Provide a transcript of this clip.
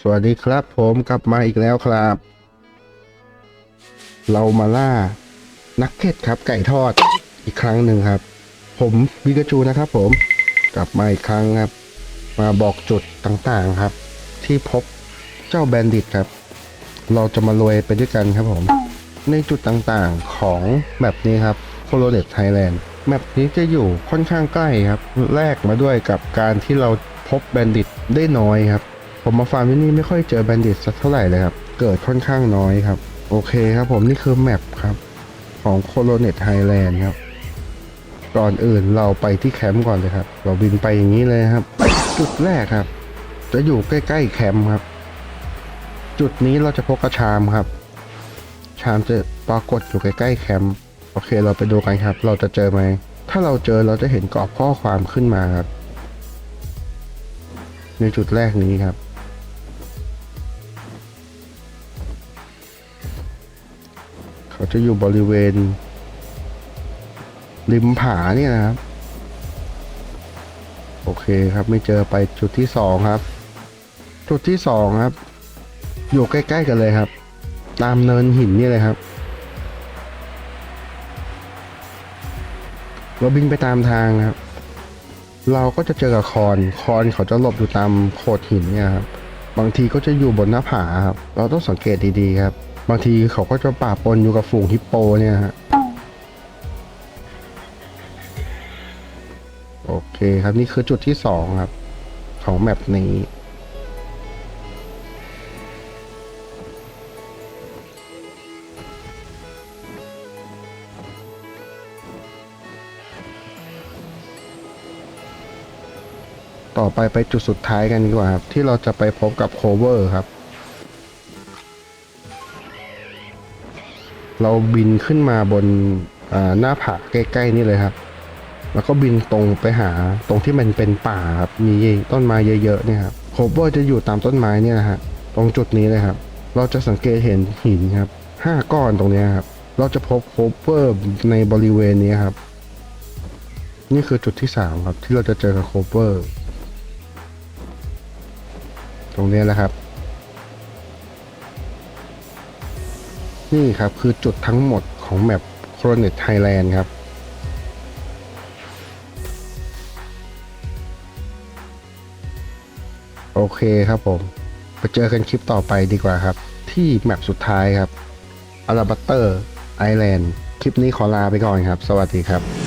สวัสดีครับผมกลับมาอีกแล้วครับ เรามาล่านักเก็ตครับ ไก่ทอดอีกครั้งหนึ่งครับ ผมวิกาจูนะครับ ผมกลับมาอีกครั้งครับ มาบอกจุดต่างๆครับ ที่พบเจ้าแบนดิตครับ เราจะมารวยไปด้วยกันครับผม ในจุดต่างๆของแมปนี้ครับโคโลเนตไทยแลนด์แมปนี้จะอยู่ค่อนข้างใกล้ครับ แลกมาด้วยกับการที่เราพบแบนดิตได้น้อยครับ ผมมาฟาร์มที่นี่ไม่ค่อยเจอแบนดิตสักเท่าไหร่เลยครับ เกิดค่อนข้างน้อยครับ โอเคครับผมนี่คือแมปครับของโคโลเนตไทยแลนด์ครับ ก่อนอื่นเราไปที่แคมป์ก่อนเลยครับ เราบินไปอย่างนี้เลยครับ จุดแรกครับ จะอยู่ใกล้ๆแคมป์ครับ จุดนี้เราจะพกกระชามครับ ชามจะปรากฏอยู่ใกล้ๆแคมป์โอเคเราไปดูกันครับ เราจะเจอไหม ถ้าเราเจอเราจะเห็นกรอบข้อความขึ้นมาครับ ในจุดแรกนี้ครับ เขาจะอยู่บริเวณ ริมผาเนี่ยนะครับ โอเคครับไม่เจอไปจุดที่สองครับ จุดที่สองครับ อยู่ใกล้ๆกันเลยครับ ตามเนินหินนี่เลยครับเราบินไปตามทางครับ เราก็จะเจอกับคอน คอนเขาจะหลบอยู่ตามโขดหินเนี่ยครับ บางทีก็จะอยู่บนหน้าผาครับ เราต้องสังเกตดีๆครับ บางทีเขาก็จะป่าปนอยู่กับฝูงฮิปโปเนี่ยฮะโอเคครับนี่คือจุดที่สองครับ ของแมปนี้ต่อไปไปจุดสุดท้ายกันดีกว่าครับ ที่เราจะไปพบกับโคเวอร์ครับ เราบินขึ้นมาบนหน้าผาใกล้ๆนี่เลยครับ แล้วก็บินตรงไปหาตรงที่มันเป็นป่าครับมีต้นไม้เยอะๆเนี่ยครับโคเวอร์จะอยู่ตามต้นไม้เนี่ยนะฮะตรงจุดนี้เลยครับ เราจะสังเกตเห็นหินครับห้าก้อนตรงนี้ครับ เราจะพบโคเวอร์ในบริเวณนี้ครับ นี่คือจุดที่สามครับที่เราจะเจอกับโคเวอร์ตรงนี้แหละครับ นี่ครับคือจุดทั้งหมดของแมปโครเนตไทยแลนด์ครับ โอเคครับผม ไปเจอกันคลิปต่อไปดีกว่าครับ ที่แมปสุดท้ายครับอาราบัตเตอร์ไอแลนด์คลิปนี้ขอลาไปก่อนครับ สวัสดีครับ